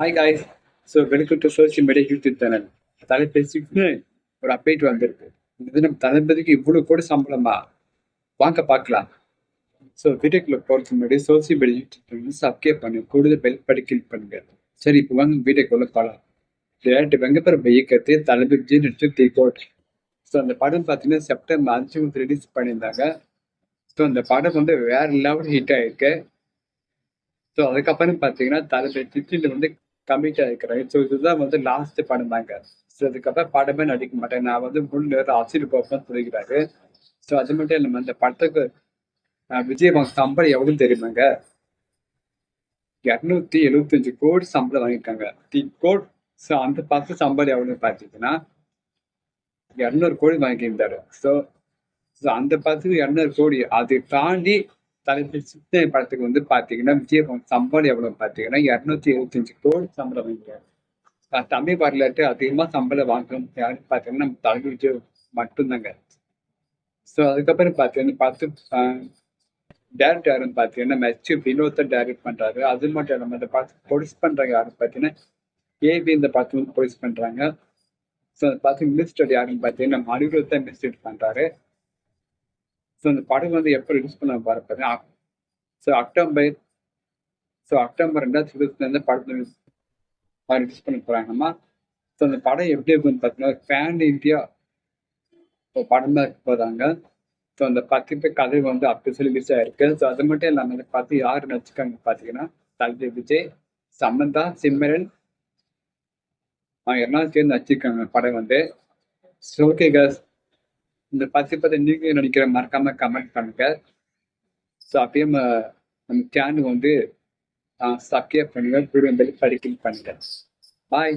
Hi guys so welcome to social media YouTube channel தலைப்பேசிக்கு ஒரு update வந்திருக்கு. இது நம்ம தலைப்பதிக்கு இவ்வளோ கூட சம்பளமா? வாங்க பார்க்கலாம். ஸோ வீடியோக்குள்ள போகிறதுக்கு முன்னாடி social media YouTube channel subscribe பண்ணி கூடுதல் பெல் படி கிளிக் பண்ணுங்க. சரி இப்போ வாங்க வீடியோக்குள்ள போகலாம் விளையாட்டு வெங்கப்பரம் இயக்கத்தை தளபதி விஜய் நடிச்சு தி கோட் ஸோ அந்த படம் பார்த்தீங்கன்னா செப்டம்பர் அஞ்சு வந்து ரிலீஸ் பண்ணியிருந்தாங்க. ஸோ அந்த படம் வந்து வேற லெவல் ஹிட் ஆயிருக்கு. ஸோ அதுக்கப்புறம் பார்த்தீங்கன்னா தளபதி சிச்சில் வந்து கமிட் ஆகிக்கிறேன் ஸோ இதுதான் வந்து லாஸ்ட் படம் தாங்க ஸோ அதுக்கப்புறம் படமே நடிக்க மாட்டேன். நான் வந்து முழு நேரம் ஆசிரியர் பார்ப்பேன் சொல்லிக்கிறாரு. ஸோ அது மட்டும் இல்லாமல் அந்த படத்துக்கு அஹ், சம்பளம் எவ்வளவு தெரியுமாங்க? இரநூத்தி எழுபத்தஞ்சு கோடி சம்பளம் வாங்கியிருக்காங்க. தி கோட் ஸோ அந்த பத்து சம்பளம் எவ்வளவு பார்த்தீங்கன்னா இரநூறு கோடி வாங்கியிருந்தாரு. ஸோ ஸோ அந்த படத்துக்கு இரநூறு கோடி அதை தாண்டி தலைப்பு சித்த படத்துக்கு வந்து பார்த்தீங்கன்னா விஜய் சம்பளம் எவ்வளவு பார்த்தீங்கன்னா இரநூத்தி எழுபத்தஞ்சு கோடி சம்பளம் வாங்கியிருக்காரு தமிழ் வரலாற்று அதிகமாக சம்பளம் வாங்கணும் யாருன்னு பார்த்தீங்கன்னா நம்ம தலைமை விஜய் மட்டும்தாங்க. ஸோ அதுக்கப்புறம் பார்த்தீங்கன்னா பார்த்து டேரக்டர் யாருன்னு பார்த்தீங்கன்னா மெச்சு வினோத்தை டைரக்ட் பண்ணுறாரு அது மட்டும் இல்லாமல் இந்த படத்தை ப்ரொடியூஸ் பண்ணுறாங்க யாருன்னு பார்த்தீங்கன்னா ஏபி இந்த படத்தை வந்து ப்ரொடியூஸ் பண்ணுறாங்க ஸோ அந்த படத்துக்கு மினிஸ்டர் யாருன்னு பார்த்தீங்கன்னா மணிரத் மினிஸ்டர் பண்ணுறாரு ஸோ அந்த படம் வந்து எப்போ ரிலீஸ் பண்ண போகிற பார்த்தீங்கன்னா ஸோ அக்டோபர் ஸோ அக்டோபர் ரெண்டாயிரத்தி இருபத்தி படத்தை ரிலீஸ் பண்ண போகிறாங்கம்மா ஸோ அந்த படம் எப்படி இருக்குன்னு பார்த்தீங்கன்னா ஃபேன் இந்தியா இப்போ படம் தான் இருக்க போகிறாங்க ஸோ அந்த பத்து பேர் கதை வந்து அப்படி ரிலீஸ் ஆயிருக்கு. ஸோ அது மட்டும் இல்லாமல் இந்த பார்த்து யார் நடிச்சிருக்காங்க பார்த்தீங்கன்னா தளபதி விஜய் சமந்தா சிம்மரன் அவங்க எல்லாம் சேர்ந்து நடிச்சிருக்காங்க படம் வந்து. ஸோ ஓகே கேஸ் இந்த பத்து பத்தி நீங்க நினைக்கிற மறக்காம கமெண்ட் பண்ணுங்க. ஸோ அப்பயும் அஹ், நம்ம சேனல் வந்து சப்ஸ்கிரைப் பண்ணுங்க வீடியோ பெல் பண்ணுங்க. பாய்